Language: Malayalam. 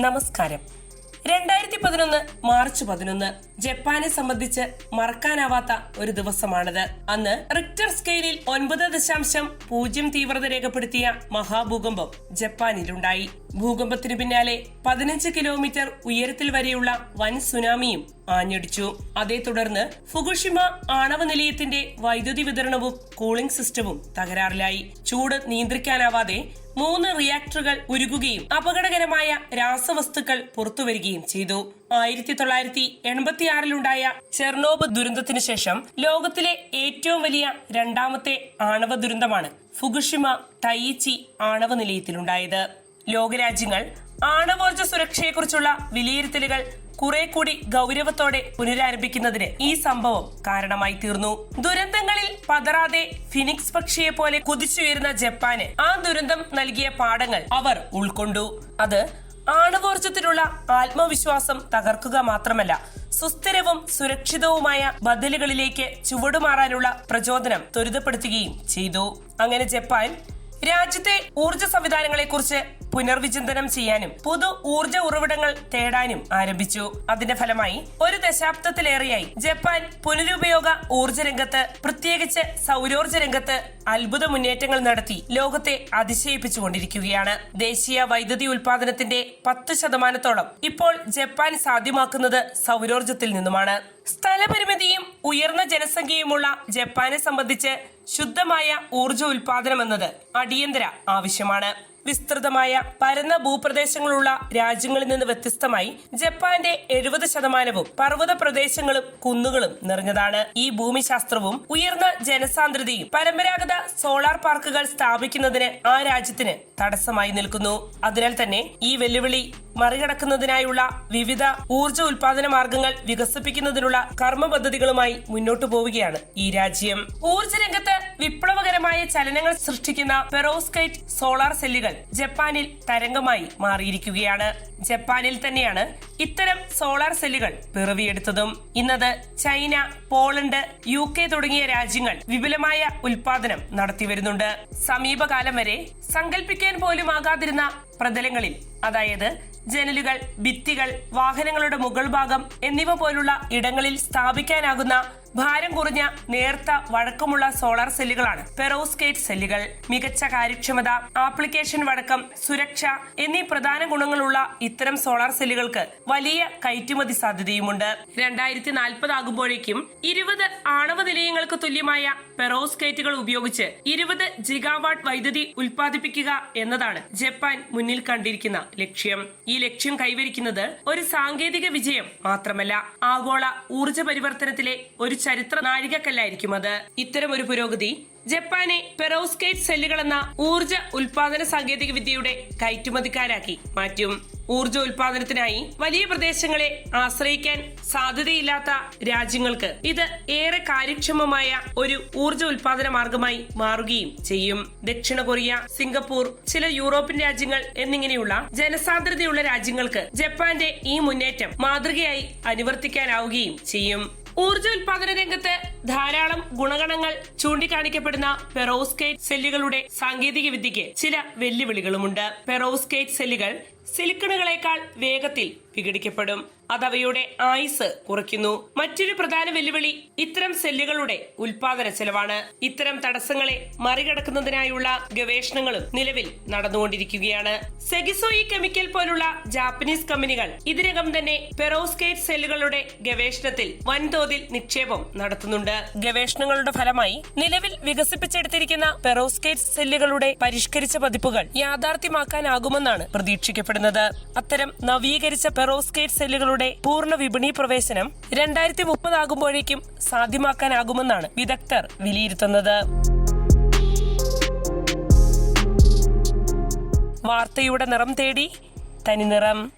നമസ്കാരം. രണ്ടായിരത്തി പതിനൊന്ന് മാർച്ച് പതിനൊന്ന് ജപ്പാനെ സംബന്ധിച്ച് മറക്കാനാവാത്ത ഒരു ദിവസമാണിത്. അന്ന് റിക്ടർ സ്കെയിലിൽ ഒൻപത് ദശാംശം പൂജ്യം തീവ്രത രേഖപ്പെടുത്തിയ മഹാഭൂകമ്പം ജപ്പാനിലുണ്ടായി. ഭൂകമ്പത്തിനു പിന്നാലെ പതിനഞ്ച് കിലോമീറ്റർ ഉയരത്തിൽ വരെയുള്ള വൻ സുനാമിയും ആഞ്ഞടിച്ചു. അതേ തുടർന്ന് ഫുകുഷിമ ആണവ നിലയത്തിന്റെ വൈദ്യുതി വിതരണവും കൂളിംഗ് സിസ്റ്റവും തകരാറിലായി. ചൂട് നിയന്ത്രിക്കാനാവാതെ മൂന്ന് റിയാക്ടറുകൾ ഉരുകുകയും അപകടകരമായ രാസവസ്തുക്കൾ പുറത്തുവരികയും ചെയ്തു. ആയിരത്തി തൊള്ളായിരത്തി എൺപത്തിയാറിലുണ്ടായ ചെർണോബ് ദുരന്തത്തിനു ശേഷം ലോകത്തിലെ ഏറ്റവും വലിയ രണ്ടാമത്തെ ആണവ ദുരന്തമാണ് ഫുകുഷിമ ടൈയിച്ചി ആണവ നിലയത്തിലുണ്ടായത്. ലോകരാജ്യങ്ങൾ ആണവോർജ സുരക്ഷയെക്കുറിച്ചുള്ള വിലയിരുത്തലുകൾ കുറെ കൂടി ഗൗരവത്തോടെ പുനരാരംഭിക്കുന്നതിന് ഈ സംഭവം കാരണമായി തീർന്നു. ദുരന്തങ്ങളിൽ പതറാതെ ഫിനിക്സ് പക്ഷിയെ പോലെ കുതിച്ചുയരുന്ന ജപ്പാന് ആ ദുരന്തം നൽകിയ പാഠങ്ങൾ അവർ ഉൾക്കൊണ്ടു. അത് ആണവോർജത്തിലുള്ള ആത്മവിശ്വാസം തകർക്കുക മാത്രമല്ല സുസ്ഥിരവും സുരക്ഷിതവുമായ ബദലുകളിലേക്ക് ചുവടുമാറാനുള്ള പ്രചോദനം ത്വരിതപ്പെടുത്തുകയും ചെയ്തു. അങ്ങനെ ജപ്പാൻ രാജ്യത്തെ ഊർജ സംവിധാനങ്ങളെക്കുറിച്ച് പുനർവിചിന്തനം ചെയ്യാനും പുതു ഊർജ ഉറവിടങ്ങൾ തേടാനും ആരംഭിച്ചു. അതിന്റെ ഫലമായി ഒരു ദശാബ്ദത്തിലേറെയായി ജപ്പാൻ പുനരുപയോഗ ഊർജ രംഗത്ത് പ്രത്യേകിച്ച് സൗരോർജ രംഗത്ത് അത്ഭുത മുന്നേറ്റങ്ങൾ നടത്തി ലോകത്തെ അതിശയിപ്പിച്ചുകൊണ്ടിരിക്കുകയാണ്. ദേശീയ വൈദ്യുതി ഉൽപാദനത്തിന്റെ പത്ത് ശതമാനത്തോളം ഇപ്പോൾ ജപ്പാൻ സാധ്യമാക്കുന്നത് സൗരോർജത്തിൽ നിന്നുമാണ്. സ്ഥലപരിമിതിയും ഉയർന്ന ജനസംഖ്യയുമുള്ള ജപ്പാനെ സംബന്ധിച്ച് ശുദ്ധമായ ഊർജ ഉൽപാദനം എന്നത് അടിയന്തര ആവശ്യമാണ്. വിസ്തൃതമായ പരന്ന ഭൂപ്രദേശങ്ങളുള്ള രാജ്യങ്ങളിൽ നിന്ന് വ്യത്യസ്തമായി ജപ്പാന്റെ എഴുപത് ശതമാനവും പർവത പ്രദേശങ്ങളും കുന്നുകളും നിറഞ്ഞതാണ്. ഈ ഭൂമിശാസ്ത്രവും ഉയർന്ന ജനസാന്ദ്രതയും പരമ്പരാഗത സോളാർ പാർക്കുകൾ സ്ഥാപിക്കുന്നതിന് ആ രാജ്യത്തിന് തടസ്സമായി നിൽക്കുന്നു. അതിനാൽ തന്നെ ഈ വെല്ലുവിളി മറികടക്കുന്നതിനായുള്ള വിവിധ ഊർജ ഉൽപാദന മാർഗങ്ങൾ വികസിപ്പിക്കുന്നതിനുള്ള കർമ്മ പദ്ധതികളുമായി മുന്നോട്ടു പോവുകയാണ് ഈ രാജ്യം. ഊർജ രംഗത്ത് വിപ്ലവകരമായ ചലനങ്ങൾ സൃഷ്ടിക്കുന്ന പെറോസ്കൈറ്റ് സോളാർ സെല്ലുകൾ ജപ്പാനിൽ തരംഗമായി മാറിയിരിക്കുകയാണ്. ജപ്പാനിൽ തന്നെയാണ് ഇത്തരം സോളാർ സെല്ലുകൾ പിറവിയെടുത്തതും. ഇന്നത് ചൈന പോളണ്ട് യു കെ തുടങ്ങിയ രാജ്യങ്ങൾ വിപുലമായ ഉൽപാദനം നടത്തിവരുന്നുണ്ട്. സമീപകാലം വരെ സങ്കല്പിക്കാൻ പോലും ആകാതിരുന്ന പ്രതലങ്ങളിൽ അതായത് ജനലുകൾ ഭിത്തികൾ വാഹനങ്ങളുടെ മുകൾ ഭാഗം എന്നിവ പോലുള്ള ഇടങ്ങളിൽ സ്ഥാപിക്കാനാകുന്ന ഭാരം കുറഞ്ഞ നേർത്ത വഴക്കമുള്ള സോളാർ സെല്ലുകളാണ്. പെറോസ്കേറ്റ് സെല്ലുകൾ മികച്ച കാര്യക്ഷമത ആപ്ലിക്കേഷൻ വഴക്കം സുരക്ഷ എന്നീ പ്രധാന ഗുണങ്ങളുള്ള ഇത്തരം സോളാർ സെല്ലുകൾക്ക് വലിയ കയറ്റുമതി സാധ്യതയുമുണ്ട്. രണ്ടായിരത്തി നാൽപ്പത് ആകുമ്പോഴേക്കും ഇരുപത് ആണവ നിലയങ്ങൾക്ക് തുല്യമായ പെറോസ്കേറ്റുകൾ ഉപയോഗിച്ച് ഇരുപത് ജിഗാവാട്ട് വൈദ്യുതി ഉൽപ്പാദിപ്പിക്കുക എന്നതാണ് ജപ്പാൻ മുന്നിൽ കണ്ടിരിക്കുന്ന ലക്ഷ്യം. ഈ ലക്ഷ്യം കൈവരിക്കുന്നത് ഒരു സാങ്കേതിക വിജയം മാത്രമല്ല ആഗോള ഊർജ പരിവർത്തനത്തിലെ ഒരു ചരിത്ര നാഴികക്കല്ലായിരിക്കും അത്. ഇത്തരം ഒരു പുരോഗതി ജപ്പാനെ പെറോസ്കേറ്റ് സെല്ലുകൾ എന്ന ഊർജ ഉൽപാദന സാങ്കേതിക വിദ്യയുടെ കയറ്റുമതിക്കാരാക്കി മാറ്റും. ഊർജ ഉൽപാദനത്തിനായി വലിയ പ്രദേശങ്ങളെ ആശ്രയിക്കാൻ സാധ്യതയില്ലാത്ത രാജ്യങ്ങൾക്ക് ഇത് ഏറെ കാര്യക്ഷമമായ ഒരു ഊർജ ഉൽപാദന മാർഗമായി മാറുകയും ചെയ്യും. ദക്ഷിണ കൊറിയ സിംഗപ്പൂർ ചില യൂറോപ്യൻ രാജ്യങ്ങൾ എന്നിങ്ങനെയുള്ള ജനസാന്ദ്രതയുള്ള രാജ്യങ്ങൾക്ക് ജപ്പാന്റെ ഈ മുന്നേറ്റം മാതൃകയായി അനുവർത്തിക്കാനാവുകയും ചെയ്യും. ഊർജ ഉൽപാദന രംഗത്ത് ധാരാളം ഗുണഗണങ്ങൾ ചൂണ്ടിക്കാണിക്കപ്പെടുന്ന പെറോസ്കേറ്റ് സെല്ലുകളുടെ സാങ്കേതിക വിദ്യയ്ക്ക് ചില വെല്ലുവിളികളുമുണ്ട്. പെറോസ്കേറ്റ് സെല്ലുകൾ സിലിക്കണുകളെക്കാൾ വേഗത്തിൽ വിഘടിക്കപ്പെടും. അതവയുടെ ആയുസ് കുറയ്ക്കുന്നു. മറ്റൊരു പ്രധാന വെല്ലുവിളി ഇത്തരം സെല്ലുകളുടെ ഉൽപാദന ചെലവാണ്. ഇത്തരം തടസ്സങ്ങളെ മറികടക്കുന്നതിനായുള്ള ഗവേഷണങ്ങളും നിലവിൽ നടന്നുകൊണ്ടിരിക്കുകയാണ്. സെഗിസോയി കെമിക്കൽ പോലുള്ള ജാപ്പനീസ് കമ്പനികൾ ഇതിനകം തന്നെ പെറോസ്കേറ്റ് സെല്ലുകളുടെ ഗവേഷണത്തിൽ വൻതോതിൽ നിക്ഷേപം നടത്തുന്നുണ്ട്. ഗവേഷണങ്ങളുടെ ഫലമായി നിലവിൽ വികസിപ്പിച്ചെടുത്തിരിക്കുന്ന പെറോസ്കേറ്റ് സെല്ലുകളുടെ പരിഷ്കരിച്ച പതിപ്പുകൾ യാഥാർത്ഥ്യമാക്കാനാകുമെന്നാണ് പ്രതീക്ഷിക്കപ്പെടുന്നത്. അത്തരം നവീകരിച്ച പെറോസ്കേറ്റ് സെല്ലുകളുടെ പൂർണ വിപണി പ്രവേശനം രണ്ടായിരത്തി മുപ്പതാകുമ്പോഴേക്കും സാധ്യമാക്കാനാകുമെന്നാണ് വിദഗ്ധർ വിലയിരുത്തുന്നത്. വാർത്തയുടെ നിറം തേടി തനിനിറം.